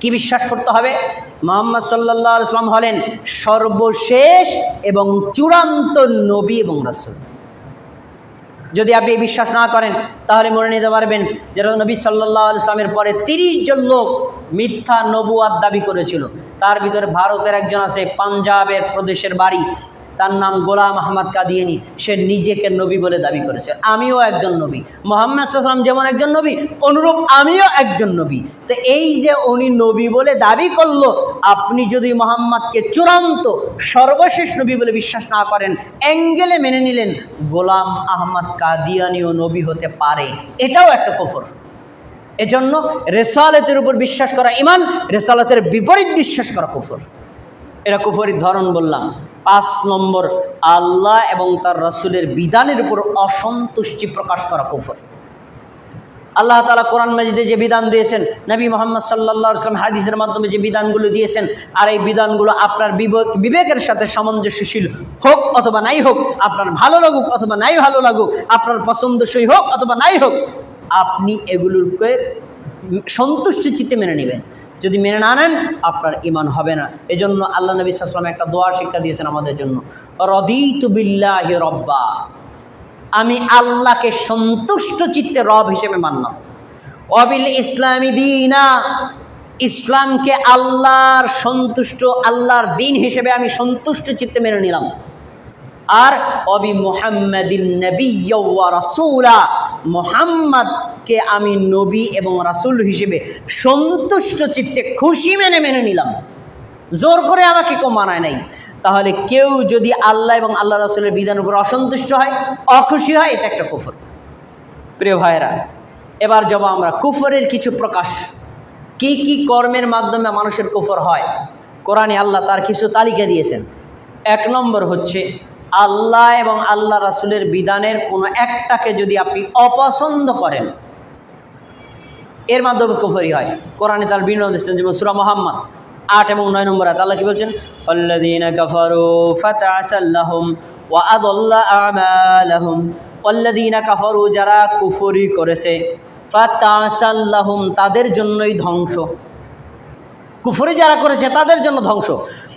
কি বিশ্বাস করতে হবে? মোহাম্মদ সাল্লাহ ইসলাম হলেন সর্বশেষ এবং চূড়ান্ত নবী এবং রসুল। যদি আপনি বিশ্বাস না করেন, তাহলে মনে নিতে পারবেন যে নবী সাল্লাহ ইসলামের পরে তিরিশ জন লোক মিথ্যা নবুয়াদ দাবি করেছিল। তার ভিতরে ভারতের একজন আছে, পাঞ্জাবের প্রদেশের বাড়ি। তার নাম গোলাম আহমদ কাদিয়ানি। সে নিজেকে নবী বলে দাবি করেছে। আমিও একজন নবী। মোহাম্মদ যেমন একজন নবী, অনুরূপ আমিও একজন নবী। তো এই যে উনি নবী বলে দাবি করল, আপনি যদি মোহাম্মদকে চূড়ান্ত, সর্বশেষ নবী বলে বিশ্বাস না করেন, অ্যাঙ্গেলে মেনে নিলেন, গোলাম আহমদ কাদিয়ানিও নবী হতে পারে। এটাও একটা কফর। এজন্য রেসালতের উপর বিশ্বাস করা ইমান, রেসালতের বিপরীত বিশ্বাস করা কুফর। এটা কুফরির ধরন বললাম। পাঁচ নম্বর, আল্লাহ এবং তার রসুলের বিধানের উপর অসন্তুষ্টি প্রকাশ করা কুফর। আল্লাহ তালা কোরআন মাজিদে যে বিধান দিয়েছেন, নবী মোহাম্মদ সাল্লাহ আসলাম হাদিসের মাধ্যমে যে বিধানগুলো দিয়েছেন, আর এই বিধানগুলো আপনার বিবেক, বিবেকের সাথে সামঞ্জস্যশীল হোক অথবা নাই হোক, আপনার ভালো লাগুক অথবা নাই ভালো লাগুক, আপনার পছন্দসই হোক অথবা নাই হোক, আপনি এগুলোকে সন্তুষ্ট চিত্তে মেনে নেবেন। যদি মেনে না নেন, আপনার ইমান হবে না। এজন্য আল্লাহ নবী সাল্লাম একটা দোয়া শিক্ষা দিয়েছেন আমাদের জন্য। রদিতু বিল্লাহ রব্বা। আমি আল্লাহকে সন্তুষ্ট চিত্তে রব হিসেবে মানলাম। অবিল ইসলামী দিনা। ইসলামকে আল্লাহর সন্তুষ্ট, আল্লাহর দিন হিসেবে আমি সন্তুষ্ট চিত্তে মেনে নিলাম। আর অবি মোহাম্মদিন নবী রাসুলা। মোহাম্মদকে আমি নবী এবং রাসুল হিসেবে সন্তুষ্ট চিত্তে খুশি মেনে মেনে নিলাম। জোর করে আমাকে কেউ মানায় নাই। তাহলে কেউ যদি আল্লাহ এবং আল্লাহ রাসুলের বিধান উপর অসন্তুষ্ট হয়, অখুশি হয়, এটা একটা কুফর। প্রিয় ভাইয়েরা, এবার যাব আমরা কুফরের কিছু প্রকাশ। কি কি কর্মের মাধ্যমে মানুষের কুফর হয়? কোরআনে আল্লাহ তার কিছু তালিকা দিয়েছেন। এক নম্বর হচ্ছে আল্লাহ এবং আল্লাহ রাসুলের বিধানের কোনো একটাকে যদি আপনি অপছন্দ করেন, এর মাধ্যমে কুফরি হয়। কোরআনে তার বিনোদ দিচ্ছেন যেমন সুরা মোহাম্মদ, আট এবং নয় নম্বর আয়াত, আল্লাহ কি বলছেন? আল্লাযীনা কাফারু ফাতাসাল্লাহুম ওয়া আদাল্লা আমালাহুম আল্লাযীনা কাফারু যারা কুফরি করেছে ফাতাসাল্লাহুম তাদের জন্যই ধ্বংস। কুফরি যারা করেছে তাদের জন্য ধ্বংস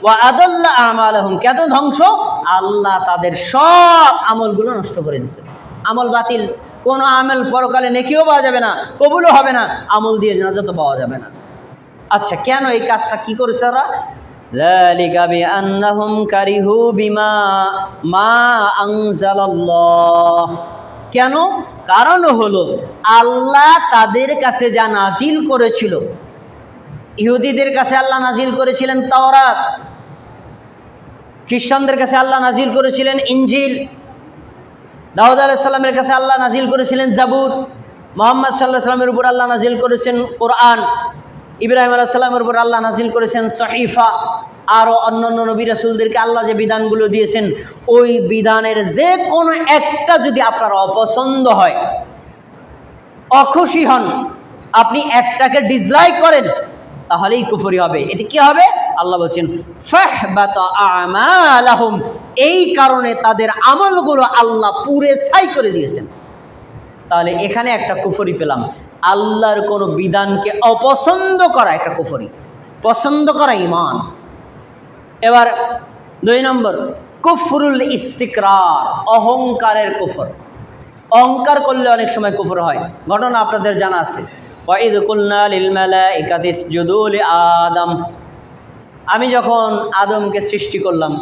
ওয়া আদাল্লা আমালাহুম কেন ধ্বংস আল্লাহ তাদের সব আমলগুলো নষ্ট করে দিচ্ছে আমল বাতিল কোনো আমল পরকালে নেকিও পাওয়া যাবে না কবুলও হবে না আমল দিয়ে নাজাত পাওয়া যাবে না আচ্ছা কেন এই কাজটা কি করেছে তারা ذلك بأنهم كرهوا بما ما أنزل الله কেন কারণ হলো আল্লাহ তাদের কাছে যা নাজিল করেছিল ইহুদিদের কাছে আল্লাহ নাজিল করেছিলেন তাওরাত, খ্রিস্টানদের কাছে আল্লাহ নাজিল করেছিলেন ইঞ্জিল দাউদ আলাইসাল্লামের কাছে আল্লাহ নাজিল করেছিলেন জাবুর মোহাম্মদ সাল্লাহ সাল্লামের উপর আল্লাহ নাজিল করেছেন কোরআন, ইব্রাহিম আলাইসাল্লামের উপর আল্লাহ নাজিল করেছেন সহিফা আরও অন্যান্য নবী রাসুলদেরকে আল্লাহ যে বিধানগুলো দিয়েছেন, ওই বিধানের যে কোনো একটা যদি আপনার অপছন্দ হয়, অখুশি হন, আপনি একটাকে ডিসলাইক করেন তাহলেই কুফরি হবে। এতে কি হবে? আল্লাহ বলছেন এই কারণে তাদের আমলগুলো আল্লাহ পুরে ছাই করে দিয়েছেন। তাহলে এখানে একটা কুফরি পেলাম। আল্লাহর কোনো বিধানকে অপছন্দ করা একটা কুফরি। পছন্দ করা ইমান এবার দুই নম্বর, কুফরুল ইস্তিকরার, অহংকারের কুফর। অহংকার করলে অনেক সময় কুফর হয়। ঘটনা আপনাদের জানা আছে। ওয়াইদ কুলনা লিল মালাইকাতি ইসজুদু লি আদম। আমি যখন আদমকে সৃষ্টি করলাম,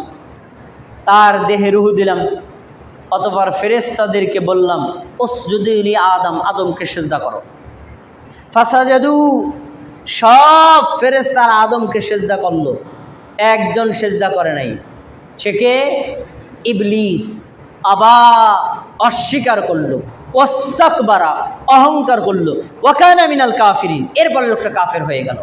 তার দেহে রুহু দিলাম, অতপর ফেরেশতাদেরকে বললাম ওসজুদু লি আদম, আদমকে সেজদা করো। ফাসাজাদু, সব ফেরেশতার আদমকে সেজদা করল। একজন সেজদা করে নাই, সে কে? ইবলিস। আবা অস্বীকার করল। ওস্তাকবারা অহংকার করল। ওয়াকানা মিনাল কাফিরিন, এরপরে লোকটা কাফের হয়ে গেল।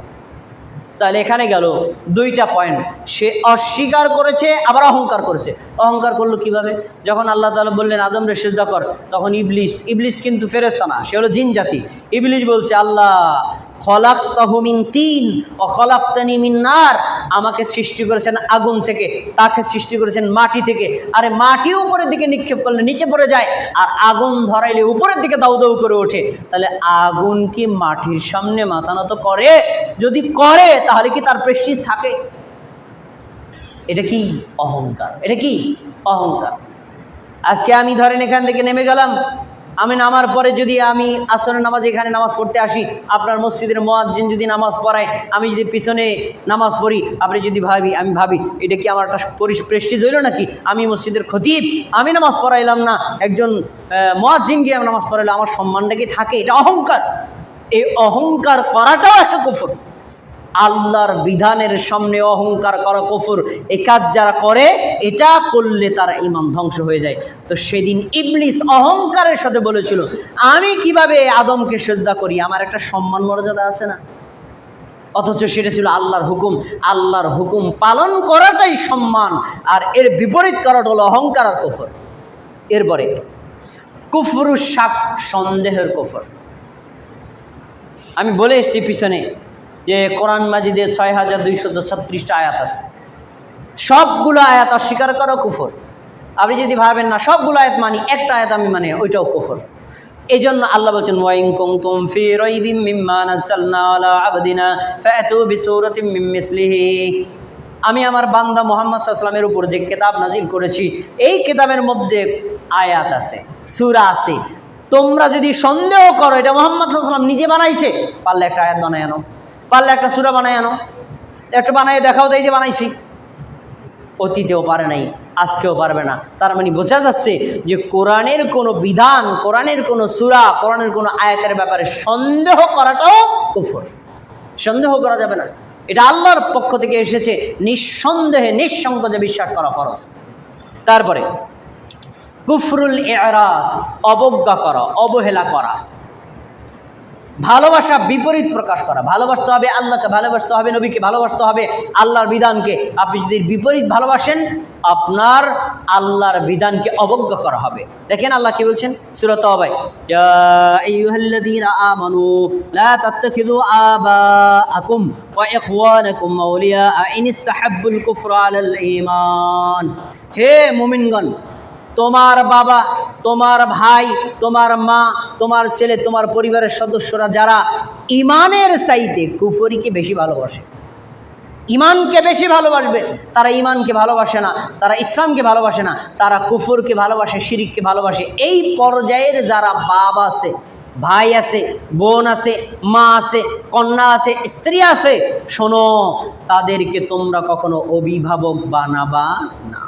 তাহলে এখানে গেল দুইটা পয়েন্ট সে অস্বীকার করেছে, আবার অহংকার করেছে। অহংকার করল কীভাবে? যখন আল্লাহ তালা বললেন আদম রে সেজদা কর। তখন ইবলিস ইবলিস কিন্তু ফেরেস্তা না, সে হলো জিন জাতি। ইবলিস বলছে, আল্লাহ খলাক তহমিন তিন ও খলাক মিন নার। আমাকে সৃষ্টি করেছেন আগুন থেকে, তাকে সৃষ্টি করেছেন মাটি থেকে। আরে মাটি উপরের দিকে নিক্ষেপ করলে নিচে পড়ে যায়, আর আগুন ধরাইলে উপরের দিকে দাউ দাউ করে ওঠে। তাহলে আগুন কি মাটির সামনে মাথা নত করে? যদি করে, তাহলে কি তার প্রেস্টিজ থাকে? এটা কি অহংকার? এটা কি অহংকার? আজকে আমি ধরেন এখান থেকে নেমে গেলাম আমি নামার পরে যদি আমি আসরের নামাজ এখানে নামাজ পড়তে আসি, আপনার মসজিদের মোয়াজ্জিন যদি নামাজ পড়ায়, আমি যদি পিছনে নামাজ পড়ি, আপনি যদি ভাবি, আমি ভাবি, এটা কি আমার একটা প্রেস্টিজ হইল নাকি? আমি মসজিদের খতিব, আমি নামাজ পড়াইলাম না, একজন মোয়াজ্জিন গিয়ে আমি নামাজ পড়াইলাম আমার সম্মানটা কি থাকে? এটা অহংকার। এই অহংকার করাটাও একটা কুফর। আল্লাহর বিধানের সামনে অহংকার করা কফুর এই কাজ যারা করে, এটা করলে তার ইমাম ধ্বংস হয়ে যায়। তো সেদিন ইবলিস অহংকারের সাথে বলেছিল, আমি কীভাবে আদমকে সেজদা করি? আমার একটা সম্মান মর্যাদা আছে না? অথচ সেটা ছিল আল্লাহর হুকুম। আল্লাহর হুকুম পালন করাটাই সম্মান, আর এর বিপরীত করাটা হলো অহংকার আর কফর। এরপরে কুফরু শাক সন্দেহের কফর। আমি বলে এসেছি পিছনে যে কোরআন মাজিদে ছয় হাজার দুইশত ছত্রিশটা আয়াত আছে। সবগুলো আয়াত অস্বীকার করো কুফর। আপনি যদি ভাবেন না, সবগুলো আয়াত মানি, একটা আয়াত আমি মানে ওইটাও কুফর। এই জন্য আল্লাহ বলছেন ওয়াইং কুম তুম ফি রাইবিম মিম্মা নাযালনা আবদিনা ফাতু বিসূরাতিম মিন মিসলিহি। আমি আমার বান্দা মোহাম্মদ সাল্লামের উপর যে কেতাব নাজিল করেছি, এই কেতাবের মধ্যে আয়াত আছে, সূরা আছে। তোমরা যদি সন্দেহ করো, এটা মোহাম্মদ সাল্লাম নিজে বানাইছে, পারলে একটা আয়াত বানায় আনো। পারলে একটা সুরা বানায় আনো। একটা বানায় দেখাও এই যে বানাইছি। অতীতেও পারে নাই, আজকেও পারবে না। তার মানে বোঝা যাচ্ছে যে কোরআনের কোনো বিধান, কোরআনের কোনো সুরা, কোরআনের কোনো আয়াতের ব্যাপারে সন্দেহ করাটাও কুফর। সন্দেহ করা যাবে না। এটা আল্লাহর পক্ষ থেকে এসেছে, নিঃসন্দেহে নিঃসংকোচে বিশ্বাস করা ফরজ। তারপরে, কুফরুল এরাস অবজ্ঞা করা, অবহেলা করা। ভালোবাসা বিপরীত প্রকাশ করা। ভালোবাসতে হবে আল্লাহকে, ভালোবাসতে হবে নবীকে, ভালোবাসতে হবে আল্লাহর বিধানকে। আপনি যদি বিপরীত ভালোবাসেন, আপনার আল্লাহর বিধানকে অবজ্ঞা করা হবে। দেখেন আল্লাহ কি বলছেন? সুরত অবাই হে মুমিনগণ তোমার বাবা, তোমার ভাই, তোমার মা, তোমার ছেলে, তোমার পরিবারের সদস্যরা যারা ইমানের চাইতে কুফরিকে বেশি ভালোবাসে, ইমানকে বেশি ভালোবাসবে, তারা ইমানকে ভালোবাসে না, তারা ইসলামকে ভালোবাসে না, তারা কুফরকে ভালোবাসে, শিরিককে ভালোবাসে। এই পর্যায়ের যারা বাবা আছে, ভাই আছে, বোন আছে, মা আছে, কন্যা আছে, স্ত্রী আছে, শোনো, তাদেরকে তোমরা কখনো অভিভাবক বানাবা না।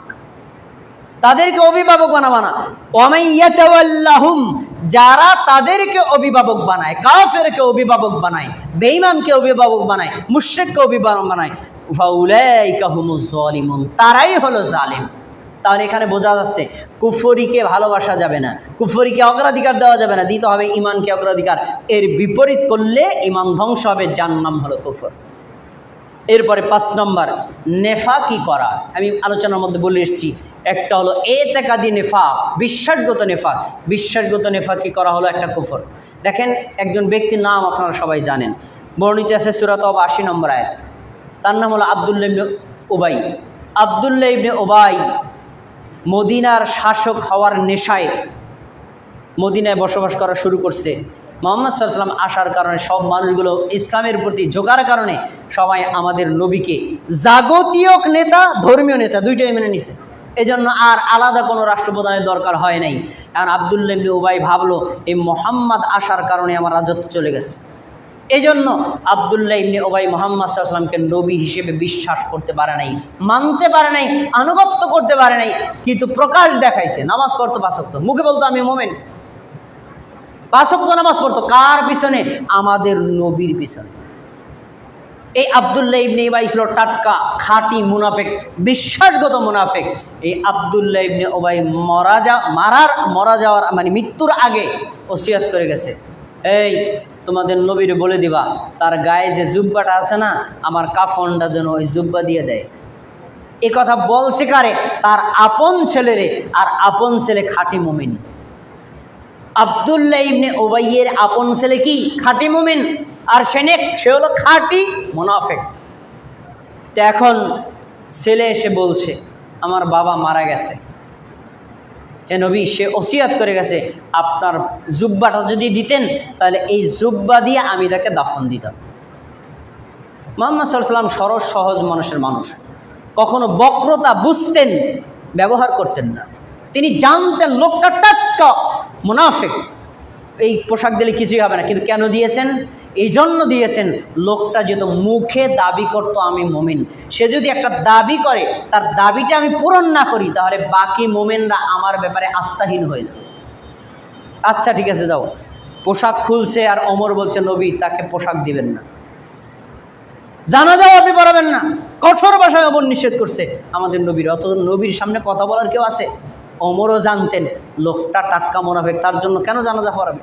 তাদেরকে অভিভাবক বানাবা না। ওমাইয়াতাওয়াল্লাহুম যারা তাদেরকে অভিভাবক বানায়, কাফেরকে অভিভাবক বানায়, বেঈমানকে অভিভাবক বানায়, মুশরিককে অভিভাবক বানায় তারাই হলো জালিম। তাহলে এখানে বোঝা যাচ্ছে, কুফরিকে ভালোবাসা যাবে না, কুফরিকে অগ্রাধিকার দেওয়া যাবে না, দিতে হবে ইমানকে অগ্রাধিকার। এর বিপরীত করলে ইমান ধ্বংস হবে যার নাম হলো কুফর। এরপরে পাঁচ নম্বর নেফা কি করা। আমি আলোচনার মধ্যে বলে এসেছি একটা হলো এ তেকাদি নেফা বিশ্বাসগত নেফা বিশ্বাসগত নেফা কি করা হলো? একটা কুফর। দেখেন, একজন ব্যক্তির নাম আপনারা সবাই জানেন। বর্ণিত আছে অব আশি নম্বর আয়াত। তার নাম হলো আবদুল্লা ইবনে ওবাই আবদুল্লাহ ইবনে ওবাই মদিনার শাসক হওয়ার নেশায় মদিনায় বসবাস করা শুরু করছে। মোহাম্মদ সাল্লাম আসার কারণে সব মানুষগুলো ইসলামের প্রতি ঝোঁকার কারণে সবাই আমাদের নবীকে জাগতিক নেতা, ধর্মীয় নেতা, দুইটাই মেনে নিছে। এজন্য আর আলাদা কোনো রাষ্ট্রপ্রধানের দরকার হয় নাই। কারণ আবদুল্লাবলি ওবাই ভাবলো, এই মোহাম্মদ আসার কারণে আমার রাজত্ব চলে গেছে। এই জন্য আবদুল্লাহ ইবনে ওবাই মোহাম্মদ সাল্লামকে নবী হিসেবে বিশ্বাস করতে পারে নাই, মানতে পারে নাই, আনুগত্য করতে পারে নাই, কিন্তু প্রকাশ দেখাইছে, নামাজ পড়তো পাশক্ত মুখে বলতো, আমি মোমেন। পাঁচক্ত নামাজ পড়তো, কার পিছনে? আমাদের নবীর পিছনে। এই আবদুল্লাহ ইবনে ইবাই ছিল টাটকা, খাঁটি মুনাফেক, বিশ্বাসগত মুনাফেক। এই আবদুল্লাহ ইবনে ওবাই মরা যা, মারার, মরা যাওয়ার মানে মৃত্যুর আগে ওসিয়াত করে গেছে। এই, তোমাদের নবীর বলে দিবা, তার গায়ে যে জুব্বাটা আছে না, আমার কাফনটা যেন ওই জুব্বা দিয়ে দেয়। এ কথা বলছে কারে? তার আপন ছেলেরে, আর আপন ছেলে খাঁটি মুমিন। আবদুল্লাহ ইবনে ওবাইয়ের আপন ছেলে কি? খাঁটি মুমিন। আর সেনেক সে হলো খাঁটি মোনাফেক। তো এখন ছেলে এসে বলছে, আমার বাবা মারা গেছে। এ নবী, সে ওসিয়াত করে গেছে। আপনার জুব্বাটা যদি দিতেন, তাহলে এই জুব্বা দিয়ে আমি তাকে দাফন দিতাম। মোহাম্মদ সাল্লাম সরস, সহজ মানুষের মানুষ। কখনো বক্রতা বুঝতেন, ব্যবহার করতেন না। তিনি জানতেন, লোকটা টাটকা মুনাফেক। এই পোশাক দিলে কিছুই হবে না, কিন্তু কেন দিয়েছেন? এই জন্য দিয়েছেন, লোকটা যেহেতু মুখে দাবি করতো আমি মোমিন। সে যদি একটা দাবি করে, তার দাবিটা আমি পূরণ না করি, তাহলে বাকি মোমেনরা আমার ব্যাপারে আস্থাহীন হয়ে যাবে। আচ্ছা ঠিক আছে দাও পোশাক খুলছে আর অমর বলছে, নবী, তাকে পোশাক দিবেন না। জানা যাও আপনি পড়াবেন না। কঠোর ভাষায় অমর নিষেধ করছে। আমাদের নবীর অত নবীর সামনে কথা বলার কেউ আছে? অমরও জানতেন, লোকটা টাটকা মোনাফেক, তার জন্য কেন জানাজা পড়াবে?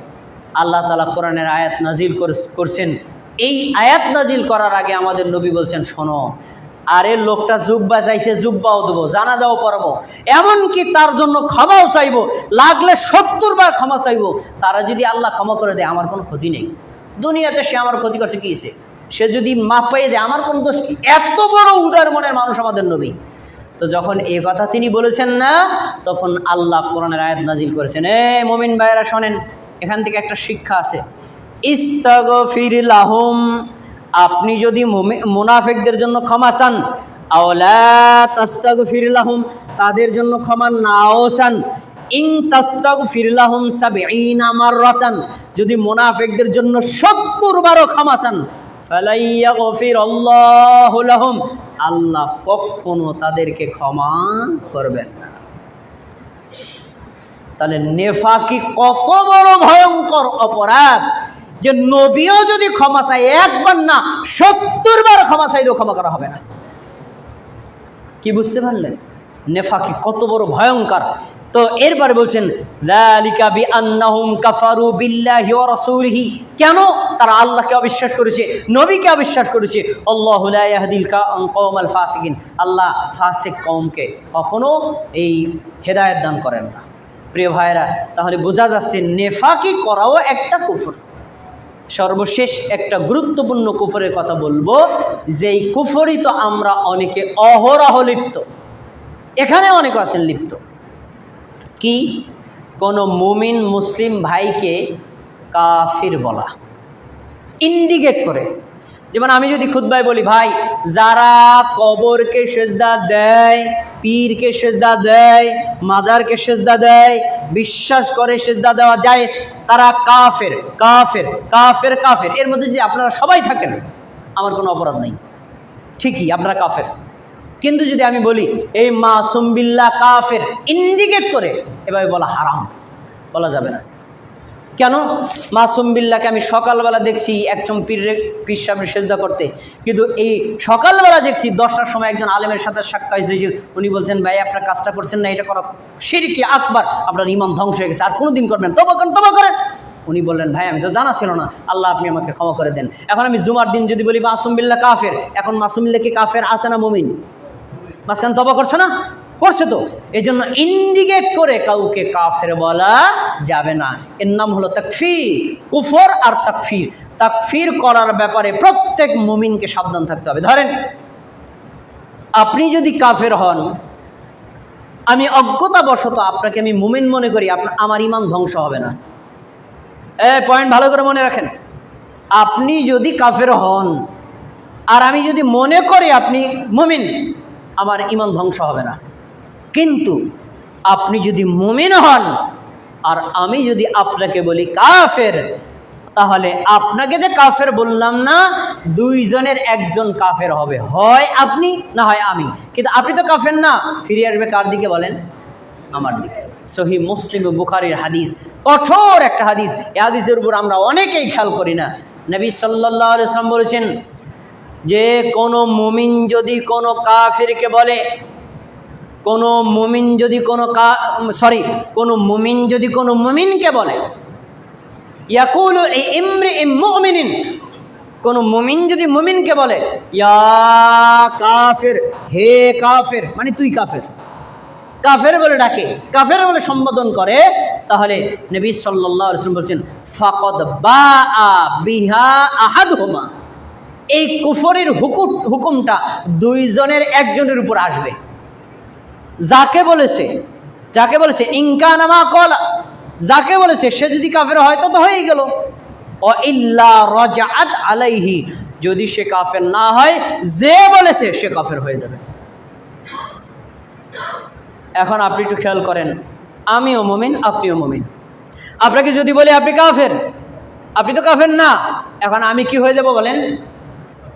আল্লাহ তালা কোরআনের আয়াত নাজিল কর- করছেন। এই আয়াত নাজিল করার আগে আমাদের নবী বলছেন, শোনো, আরে লোকটা জুব্বা চাইছে, জুব্বাও দেবো, জানাজাও পড়াবো এমনকি তার জন্য ক্ষমাও চাইব, লাগলে সত্তর বার ক্ষমা চাইব। তারা যদি আল্লাহ ক্ষমা করে দেয়, আমার কোনো ক্ষতি নেই। দুনিয়াতে সে আমার ক্ষতি করছে, কী সে? সে যদি মাপ পেয়ে যায়, আমার কোনো দোষ? এত বড় উদার মনের মানুষ আমাদের নবী। তো যখন এ কথা তিনি বলেছেন না, তখন আল্লাহ কোরআনের আয়াত নাজিল করেছেন। এ মমিন ভাইয়েরা শোনেন এখান থেকে একটা শিক্ষা আছে। ইস্তাগফির লাহুম, আপনি যদি মুনাফিকদের জন্য ক্ষমা চান, আওলা তাস্তাগফির তাদের জন্য ক্ষমা নাও চান। ইং তাস্তাগফির লাহুম আমার মাররাতান, যদি মুনাফিকদের জন্য 70 বারও ক্ষমা চান ফালাইয়াগফির আল্লাহু লাহুম, আল্লাহ কখনো তাদেরকে ক্ষমা করবেন না। তাহলে নেফাকি কত বড় ভয়ঙ্কর অপরাধ যে নবীও যদি ক্ষমা চায়, একবার না সত্তর বার ক্ষমা চাইলেও ক্ষমা করা হবে না। কি বুঝতে পারলেন? নেফাকি কত বড় ভয়ঙ্কর। তো এরপরে বলছেন কেন? তারা আল্লাহকে অবিশ্বাস করেছে, নবীকে অবিশ্বাস করেছে। আল্লাহু ফাসিক কওমকে কখনো এই হেদায়েত দান করেন না। প্রিয় ভাইরা তাহলে বোঝা যাচ্ছে নেফাকি করাও একটা কুফর। সর্বশেষ একটা গুরুত্বপূর্ণ কুফরের কথা বলব, যেই কুফরই তো আমরা অনেকে অহরহ লিপ্ত। এখানে অনেকে আছেন লিপ্ত। কি? কোনো মুমিন মুসলিম ভাইকে কাফির বলা। ইন্ডিকেট করে। যেমন আমি যদি খুদ্ায় বলি, ভাই, যারা কবরকে সেজদা দেয়, পীরকে সেজদা দেয়, মাজারকে সেজদা দেয়, বিশ্বাস করে সেজদা দেওয়া যায় তারা কাফের কাফের কাফের কাফের। এর মধ্যে যদি আপনারা সবাই থাকেন, আমার কোনো অপরাধ নেই। ঠিকই, আপনারা কাফের। কিন্তু যদি আমি বলি, এই মাসুম বিল্লাহ কাফের ইন্ডিকেট করে, এভাবে বলা হারাম। বলা যাবে না। কেন? মাসুম বিল্লাকে আমি সকালবেলা দেখছি একজন পীর পীর সাহেবের সেজদা করতে। কিন্তু এই সকালবেলা দেখছি দশটার সময় একজন আলেমের সাথে সাক্ষাৎ হয়েছে উনি বলছেন, ভাই, আপনার কাজটা করছেন না, এটা করা। সিরিকি আকবার, আপনার ইমান ধ্বংস হয়ে গেছে, আর কোনো দিন করবেন তবা করেন তবা করেন। উনি বললেন, ভাই, আমি তো জানা ছিল না। আল্লাহ আপনি আমাকে ক্ষমা করে দেন। এখন আমি জুমার দিন যদি বলি মাসুম বিল্লা কাফের, এখন মাসুম বিল্লা কি কাফের? আছে না মুমিন? মাঝখানে তবা করছে না? করছে তো। এই জন্য ইন্ডিকেট করে কাউকে কাফের বলা যাবে না। এর নাম হলো তাকফির, কুফর আর তাকফির। তাকফির করার ব্যাপারে প্রত্যেক মুমিনকে সাবধান থাকতে হবে। ধরেন, আপনি যদি কাফের হন, আমি অজ্ঞতাবশত আপনাকে আমি মুমিন মনে করি, আপনার, আমার ইমান ধ্বংস হবে না। এ পয়েন্ট ভালো করে মনে রাখেন। আপনি যদি কাফের হন, আর আমি যদি মনে করি আপনি মুমিন, আমার ইমান ধ্বংস হবে না। কিন্তু আপনি যদি মুমিন হন, আর আমি যদি আপনাকে বলি কাফের, তাহলে আপনাকে যে কাফের বললাম না, দুইজনের একজন কাফের হবে। হয় আপনি না হয় আমি। কিন্তু আপনি তো কাফের না। ফিরে আসবে কার দিকে বলেন? আমার দিকে। সহি মুসলিম বুখারির হাদিস। কঠোর একটা হাদিস। এই হাদিসের উপর আমরা অনেকেই খেয়াল করি না। নবী সাল্লাহ ইসলাম বলেছেন যে, কোনো মুমিন যদি কোনো কাফিরকে বলে কোনো মুমিন যদি কোনো কা, সরি, কোনো মুমিন যদি কোনো মুমিনকে বলে, ইয়াকুল ইমরি মুমিনিন, কোনো মুমিন যদি মুমিনকে বলে, ইয়া কাফের, হে কাফের মানে তুই কাফের কাফের বলে ডাকে, কাফের বলে সম্বোধন করে, তাহলে নবী সাল্লাহ রসুল বলছেন, ফাকদ বা বিহা আহাদ হোমা এই কুফরের হুকুম হুকুমটা দুইজনের একজনের উপর আসবে। যাকে বলেছে যাকে বলেছে ইনকা নামা কলা যাকে বলেছে, সে যদি কাফের হয় তো হয়েই গেল ও রজাআত আলাইহি যদি সে কাফের না হয়, যে বলেছে, সে কাফের হয়ে যাবে। এখন আপনি একটু খেয়াল করেন, আমিও মমিন, আপনিও মমিন। আপনাকে যদি বলি আপনি কাফের, আপনি তো কাফের না, এখন আমি কি হয়ে যাব বলেন?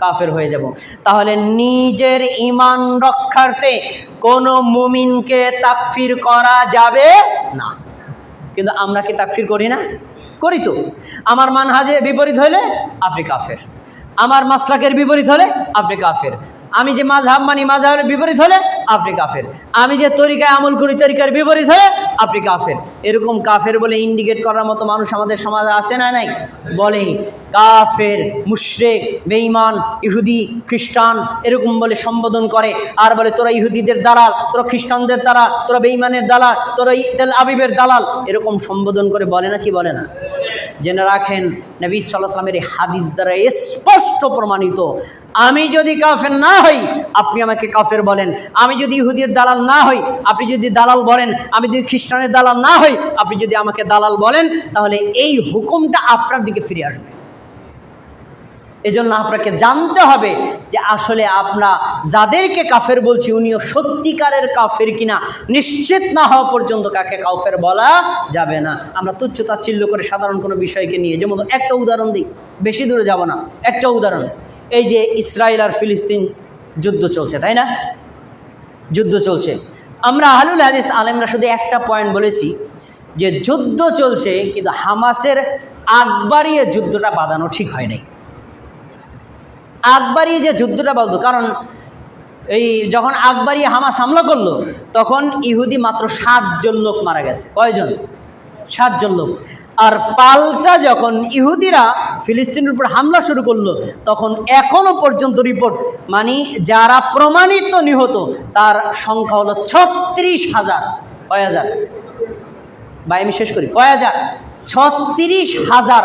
কাফের হয়ে যাব। তাহলে নিজের ইমান রক্ষার্থে কোনো মুমিনকে তাকফির করা যাবে না। কিন্তু আমরা কি তাকফির করি না? করি তো। আমার মানহাজে বিপরীত হলে আপনি কাফের। আমার মাসলাকের বিপরীত হলে আপনি কাফের। আমি যে মাঝহাব মানি মাঝহাবের বিপরীত হলে আপনি কাফের। আমি যে তরিকায় আমল করি তরিকার বিপরীত হলে আপনি কাফের। এরকম কাফের বলে ইন্ডিকেট করার মতো মানুষ আমাদের সমাজে আছে না নাই? বলে কাফের, মুশরেক, বেঈমান, ইহুদি, খ্রিস্টান এরকম বলে সম্বোধন করে। আর বলে, তোরা ইহুদিদের দালাল, তোরা খ্রিস্টানদের দালাল, তোরা বেঈমানের দালাল, তোরা ই- তেল আবিবের দালাল, এরকম সম্বোধন করে বলে না কি বলে না? জেনে রাখেন, নবী সাল্লাহামের এই হাদিস দ্বারা স্পষ্ট প্রমাণিত। আমি যদি কাফের না হই, আপনি আমাকে কাফের বলেন। আমি যদি ইহুদির দালাল না হই, আপনি যদি দালাল বলেন। আমি যদি খ্রিস্টানের দালাল না হই, আপনি যদি আমাকে দালাল বলেন, তাহলে এই হুকুমটা আপনার দিকে ফিরে আসবে। এজন্য আপনাকে জানতে হবে যে আসলে আমরা যাদেরকে কাফের বলছি, উনিও সত্যিকারের কাফের কিনা, নিশ্চিত না হওয়া পর্যন্ত কাকে কাফের বলা যাবে না। আমরা তুচ্ছ তাচ্ছিল্য করে সাধারণ কোনো বিষয়কে নিয়ে, যেমন একটা উদাহরণ দিই, বেশি দূরে যাব না, একটা উদাহরণ। এই যে ইসরায়েল আর ফিলিস্তিন যুদ্ধ চলছে, তাই না? যুদ্ধ চলছে। আমরা আহলুল হাদিস আলেমরা শুধু একটা পয়েন্ট বলেছি যে যুদ্ধ চলছে, কিন্তু হামাসের আগ বাড়িয়ে যুদ্ধটা বাঁধানো ঠিক হয় নাই। আকবরই যে যুদ্ধটা বলতো, কারণ এই যখন আকবরই হামাস হামলা করল, তখন ইহুদি মাত্র সাতজন লোক মারা গেছে। কয়জন? সাতজন লোক। আর পাল্টা যখন ইহুদিরা ফিলিস্তিনের উপর হামলা শুরু করল, তখন এখনও পর্যন্ত রিপোর্ট মানে যারা প্রমাণিত নিহত, তার সংখ্যা হলো ছত্রিশ হাজার। কয় হাজার? ভাই, আমি শেষ করি। কয় হাজার? ছত্রিশ হাজার।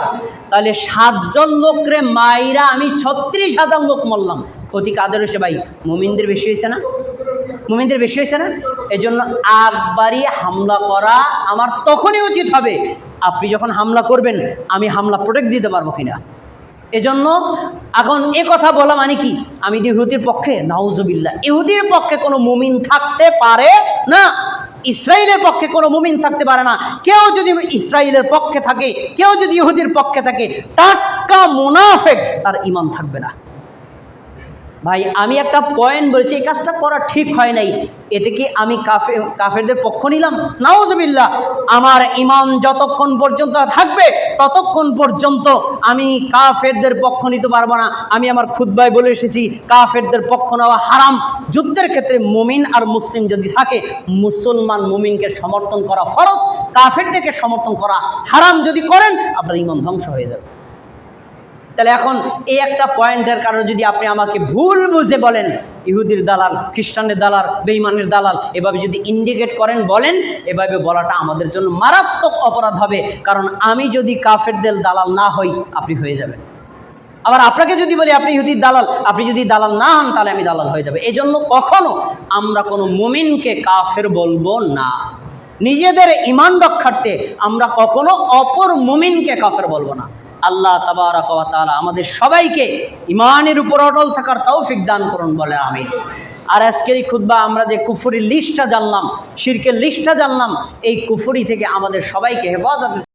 তাহলে সাতজন লোকরে মাইরা আমি ছত্রিশ হাজার লোক মরলাম। ক্ষতি কাদের হয়েছে ভাই? মুমিনদের বেশি হয়েছে না? মুমিনদের বেশি হয়েছে না? এই জন্য আকবারই হামলা করা আমার তখনই উচিত হবে। আপনি যখন হামলা করবেন, আমি হামলা প্রোটেক্ট দিতে পারব কিনা? এজন্য এখন এ কথা বলা মানে কি? আমি ইহুদির পক্ষে নাউজবিল্লা ইহুদির পক্ষে কোনো মুমিন থাকতে পারে না। ইসরায়েলের পক্ষে কোনো মুমিন থাকতে পারে না। কেউ যদি ইসরায়েলের পক্ষে থাকে, কেউ যদি ইহুদির পক্ষে থাকে টাটকা মুনাফেক, তার ইমান থাকবে না। ভাই, আমি একটা পয়েন্ট বলেছি, এই কাজটা করা ঠিক হয় নাই। এটা কি আমি কাফে, কাফেরদের পক্ষ নিলাম? নাওজবিল্লা আমার ইমান যতক্ষণ পর্যন্ত থাকবে, ততক্ষণ পর্যন্ত আমি কাফেরদের পক্ষ নিতে পারব না। আমি আমার খুদ্বায় বলে এসেছি, কাফেরদের পক্ষ নেওয়া হারাম। যুদ্ধের ক্ষেত্রে মুমিন আর মুসলিম যদি থাকে, মুসলমান মুমিনকে সমর্থন করা ফরজ, কাফেরদেরকে সমর্থন করা হারাম। যদি করেন, আপনার ইমান ধ্বংস হয়ে যাবে। তাহলে এখন এই একটা পয়েন্টের কারণে যদি আপনি আমাকে ভুল বুঝে বলেন, ইহুদির দালাল, খ্রিস্টানের দালাল বেইমানের দালাল, এভাবে যদি ইন্ডিকেট করেন, বলেন, এভাবে বলাটা আমাদের জন্য মারাত্মক অপরাধ হবে। কারণ আমি যদি কাফেরদের দালাল না হই, আপনি হয়ে যাবেন। আবার আপনাকে যদি বলি, আপনি ইহুদির দালাল, আপনি যদি দালাল না হন, তাহলে আমি দালাল হয়ে যাবে। এই জন্য কখনো আমরা কোনো মুমিনকে কাফের বলব না। নিজেদের ইমান রক্ষার্থে আমরা কখনো অপর মুমিনকে কাফের বলব না। আল্লাহ তাবারাক আমাদের সবাইকে ইমানের উপর অটল থাকার তাও ফিকদান করুন বলে আমি আর আজকের এই খুদ্া আমরা যে কুফুরির লিস্টটা জানলাম, শিরকের লিস্টটা জানলাম, এই কুফুরি থেকে আমাদের সবাইকে হেফাজতে